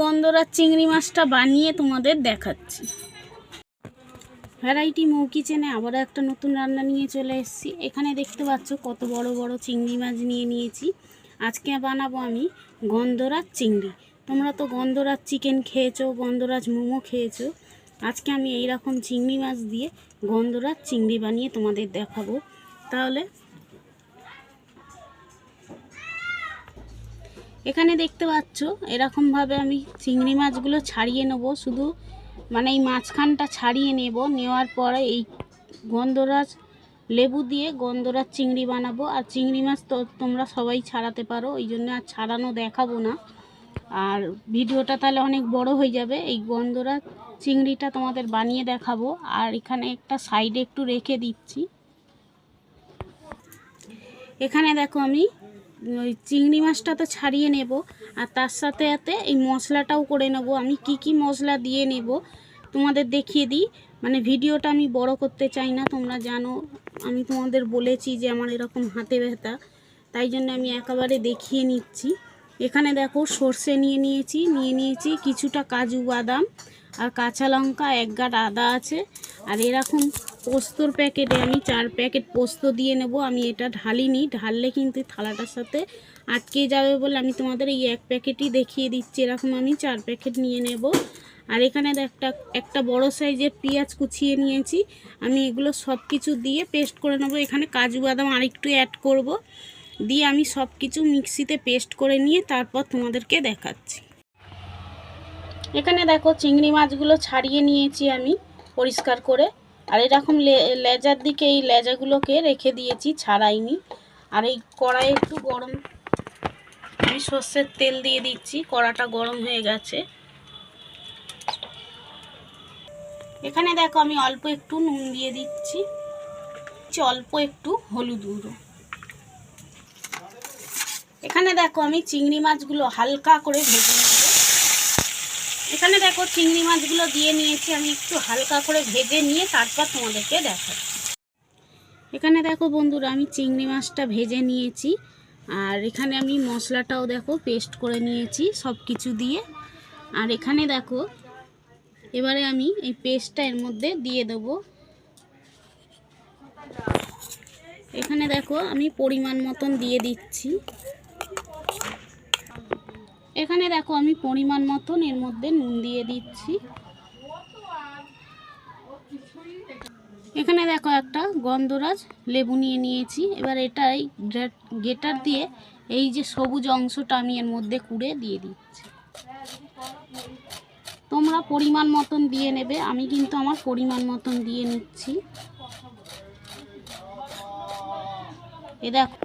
গন্ধরাজ চিংড়ি মাছটা বানিয়ে তোমাদের দেখাচ্ছি। ভ্যারাইটি মৌ কিচেনে আবারও একটা নতুন রান্না নিয়ে চলে এসেছি। এখানে দেখতে পাচ্ছ কত বড় বড় চিংড়ি মাছ নিয়ে নিয়েছি। আজকে বানাবো আমি গন্ধরাজ চিংড়ি। তোমরা তো গন্ধরাজ চিকেন খেয়েছো, গন্ধরাজ মোমো খেয়েছো। আজকে আমি এই রকম চিংড়ি মাছ দিয়ে গন্ধরাজ চিংড়ি বানিয়ে তোমাদের দেখাবো। তাহলে এখানে দেখতে পাচ্ছ, এরকমভাবে আমি চিংড়ি মাছগুলো ছাড়িয়ে নেব। শুধু মানে এই মাঝখানটা ছাড়িয়ে নেব, নেওয়ার পরে এই গন্ধরাজ লেবু দিয়ে গন্ধরাজ চিংড়ি বানাবো। আর চিংড়ি মাছ তো তোমরা সবাই ছাড়াতে পারো, ওই জন্য আর ছাড়ানো দেখাবো না। আর ভিডিওটা তাহলে অনেক বড় হয়ে যাবে। এই গন্ধরাজ চিংড়িটা তোমাদের বানিয়ে দেখাবো। আর এখানে একটা সাইডে একটু রেখে দিচ্ছি। এখানে দেখো আমি ওই চিংড়ি মাছটা তো ছাড়িয়ে নেব, আর তার সাথে সাথে এই মশলাটাও করে নেব। আমি কি কি মশলা দিয়ে নেব তোমাদের দেখিয়ে দিই। মানে ভিডিওটা আমি বড় করতে চাই না, তোমরা জানো। আমি তোমাদের বলেছি যে আমার এরকম হাতে ব্যথা, তাই জন্য আমি একেবারে দেখিয়ে নিচ্ছি। এখানে দেখো সর্ষে নিয়ে নিয়েছি নিয়ে নিয়েছি কিছুটা কাজু বাদাম আর কাঁচা লঙ্কা এক গাঁট আদা আছে। আর এরকম পোস্তর প্যাকেটে আমি চার প্যাকেট পোস্ত দিয়ে নেব। আমি এটা ঢালিনি, ঢাললে কিন্তু থালাটার সাথে আটকে যাবে বলে আমি তোমাদের এই এক প্যাকেটই দেখিয়ে দিচ্ছি। এরকম আমি চার প্যাকেট নিয়ে নেব। আর এখানে একটা একটা বড় সাইজের পেঁয়াজ কুচিয়ে নিয়েছি। আমি এগুলো সব কিছু দিয়ে পেস্ট করে নেব। এখানে কাজু বাদাম আরেকটু অ্যাড করব। দিয়ে আমি সব কিছু মিক্সিতে পেস্ট করে নিয়ে তারপর তোমাদেরকে দেখাচ্ছি। এখানে দেখো চিংড়ি মাছগুলো ছাড়িয়ে নিয়েছি আমি পরিষ্কার করে। আর এরকম লেজার দিকে এই লেজাগুলোকে রেখে দিয়েছি, ছাড়াইনি। আর এই কড়াই একটু গরম, আমি সর্ষের তেল দিয়ে দিচ্ছি, কড়াটা গরম হয়ে গেছে। এখানে দেখো আমি অল্প একটু নুন দিয়ে দিচ্ছি অল্প একটু হলুদ গুঁড়ো। এখানে দেখো আমি চিংড়ি মাছগুলো হালকা করে ভেজে এখানে দেখো চিংড়ি মাছগুলো দিয়ে নিয়েছি, আমি একটু হালকা করে ভেজে নিয়ে তারপর তোমাদেরকে দেখাচ্ছি এখানে দেখো বন্ধুরা, আমি চিংড়ি মাছটা ভেজে নিয়েছি, আর এখানে আমি মশলাটাও দেখো পেস্ট করে নিয়েছি সব কিছু দিয়ে। আর এখানে দেখো, এবারে আমি এই পেস্টটা এর মধ্যে দিয়ে দেবো। এখানে দেখো আমি পরিমাণ মতন দিয়ে দিচ্ছি। এখানে দেখো আমি পরিমাণ মতন এর মধ্যে নুন দিয়ে দিচ্ছি। এখানে দেখো একটা গন্ধরাজ লেবু নিয়ে নিয়েছি। এবার এটাই গেটার দিয়ে এই যে সবুজ অংশটা আমি এর মধ্যে কুড়ে দিয়ে দিচ্ছি। তোমরা পরিমাণ মতন দিয়ে নেবে, আমি কিন্তু আমার পরিমাণ মতন দিয়ে নিচ্ছি। এ দেখো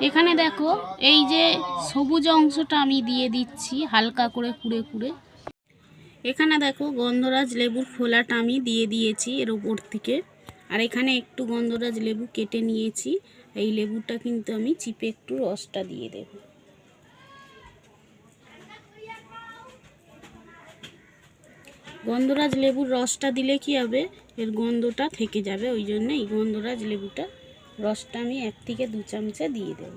এখানে দেখো, এই যে সবুজ অংশটা আমি দিয়ে দিচ্ছি, হালকা করে কুড়ে কুড়ে। এখানে দেখো গন্ধরাজ লেবুর খোলাটা আমি দিয়ে দিয়েছি এর ওপর থেকে। আর এখানে একটু গন্ধরাজ লেবু কেটে নিয়েছি, এই লেবুটা কিন্তু আমি চিপে একটু রসটা দিয়ে দেব। গন্ধরাজ লেবুর রসটা দিলে কি হবে? এর গন্ধটা থেকে যাবে, ওই জন্য এই গন্ধরাজ লেবুটা রসটা আমি এক থেকে দু চামচে দিয়ে দেব।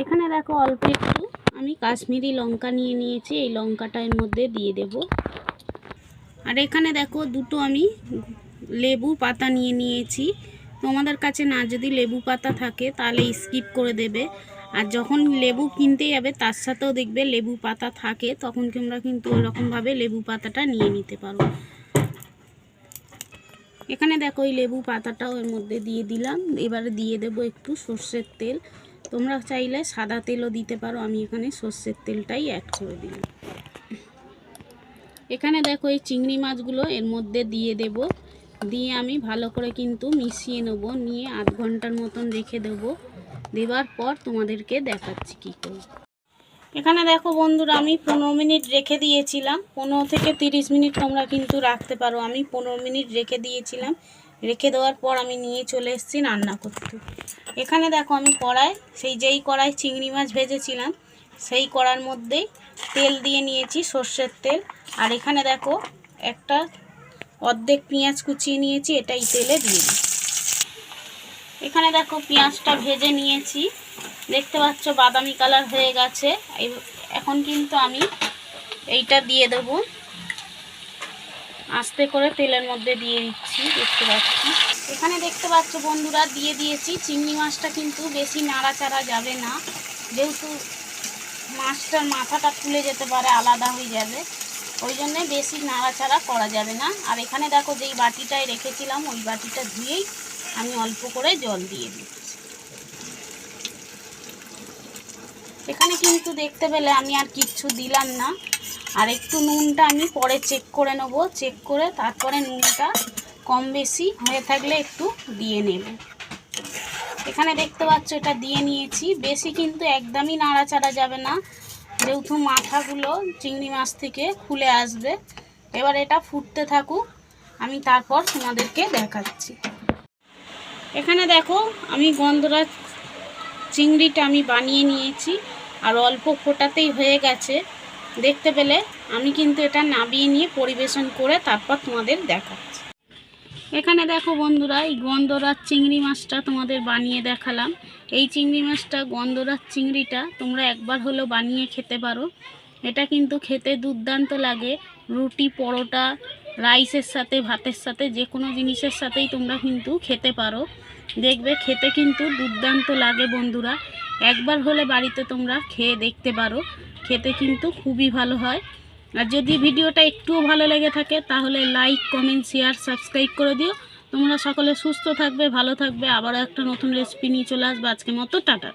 এখানে দেখো অল্প একটু আমি কাশ্মীরি লঙ্কা নিয়ে নিয়েছি, এই লঙ্কাটা এর মধ্যে দিয়ে দেব। আর এখানে দেখো দুটো আমি লেবু পাতা নিয়ে নিয়েছি। তোমাদের কাছে না যদি লেবু পাতা থাকে তাহলে স্কিপ করে দেবে। আর যখন লেবু কিনতে যাবে তার সাথেও দেখবে লেবু পাতা থাকে, তখন তোমরা কিন্তু ওইরকমভাবে লেবু পাতাটা নিয়ে নিতে পারো এখানে দেখো ওই লেবু পাতাটাও এর মধ্যে দিয়ে দিলাম। এবারে দিয়ে দেব একটু সর্ষের তেল। তোমরা চাইলে সাদা তেলও দিতে পারো, আমি এখানে সর্ষের তেলটাই অ্যাড করে দিলাম। এখানে দেখো এই চিংড়ি মাছগুলো এর মধ্যে দিয়ে দেব। দিয়ে আমি ভালো করে কিন্তু মিশিয়ে নেব, নিয়ে আধ ঘণ্টার মতন রেখে দেব। দেওয়ার পর তোমাদেরকে দেখাচ্ছি কী করে। এখানে দেখো বন্ধুরা, আমি পনেরো মিনিট রেখে দিয়েছিলাম। পনেরো থেকে তিরিশ মিনিট তোমরা কিন্তু রাখতে পারো। আমি পনেরো মিনিট রেখে দিয়েছিলাম। রেখে দেওয়ার পর আমি নিয়ে চলে এসেছি রান্না করতে। এখানে দেখো আমি কড়াই, সেই যেই কড়াই চিংড়ি মাছ ভেজেছিলাম, সেই কড়ার মধ্যেই তেল দিয়ে নিয়েছি সর্ষের তেল। আর এখানে দেখো একটা অর্ধেক পেঁয়াজ কুচিয়ে নিয়েছি, এটাই তেলে দিয়ে দিই এখানে দেখো পেঁয়াজটা ভেজে নিয়েছি। দেখতে পাচ্ছ বাদামি কালার হয়ে গেছে। এখন কিন্তু আমি এইটা দিয়ে দেবো। আস্তে করে তেলের মধ্যে দিয়ে দিচ্ছি, দেখতে পাচ্ছি। এখানে দেখতে পাচ্ছ বন্ধুরা, দিয়ে দিয়েছি। চিংড়ি মাছটা কিন্তু বেশি নাড়াচাড়া যাবে না। যেহেতু মাছটার মাথাটা তুলে যেতে পারে, আলাদা হয়ে যাবে। ওই জন্যে বেশি নাড়াচাড়া করা যাবে না। আর এখানে দেখো যেই বাটিটায় রেখেছিলাম, ওই বাটিটা ধুয়েই আমি অল্প করে জল দিয়ে দিচ্ছি। এখানে কিন্তু দেখতে পেলে আমি আর কিচ্ছু দিলাম না। আর একটু নুনটা আমি পরে চেক করে নেব। চেক করে তারপরে নুনটা কম বেশি হয়ে থাকলে একটু দিয়ে নেব। এখানে দেখতে পাচ্ছ এটা দিয়ে নিয়েছি। বেশি কিন্তু একদমই নাড়াচাড়া যাবে না। যেহেতু মাথাগুলো চিংড়ি মাছ থেকে খুলে আসবে, এবার এটা ফুটতে থাকুক। আমি তারপর তোমাদেরকে দেখাচ্ছি। এখানে দেখো আমি গন্ধরাজ চিংড়িটা আমি বানিয়ে নিয়েছি। আর অল্প ফোটাতেই হয়ে গেছে। দেখতে পেলে আমি কিন্তু এটা নাবিয়ে নিয়ে পরিবেশন করে তারপর তোমাদের দেখাচ্ছি। এখানে দেখো বন্ধুরা, এই গন্ধরাজ চিংড়ি মাছটা তোমাদের বানিয়ে দেখালাম। এই চিংড়ি মাছটা গন্ধরাজ চিংড়িটা তোমরা একবার হলো বানিয়ে খেতে পারো। এটা কিন্তু খেতে দুর্দান্ত লাগে। রুটি, পরোটা, রাইসের সাথে, ভাতের সাথে যে কোনো জিনিসের সাথেই তোমরা কিন্তু খেতে পারো। দেখবে খেতে কিন্তু দুর্দান্ত লাগে বন্ধুরা। একবার হলে বাড়িতে তোমরা খেয়ে দেখতে পারো। খেতে কিন্তু খুবই ভালো হয়। আর যদি ভিডিওটা একটুও ভালো লেগে থাকে, তাহলে লাইক, কমেন্ট, শেয়ার, সাবস্ক্রাইব করে দিও। তোমরা সকলে সুস্থ থাকবে, ভালো থাকবে। আবারও একটা নতুন রেসিপি নিয়ে চলে আসবে। আজকের মতো টাটা।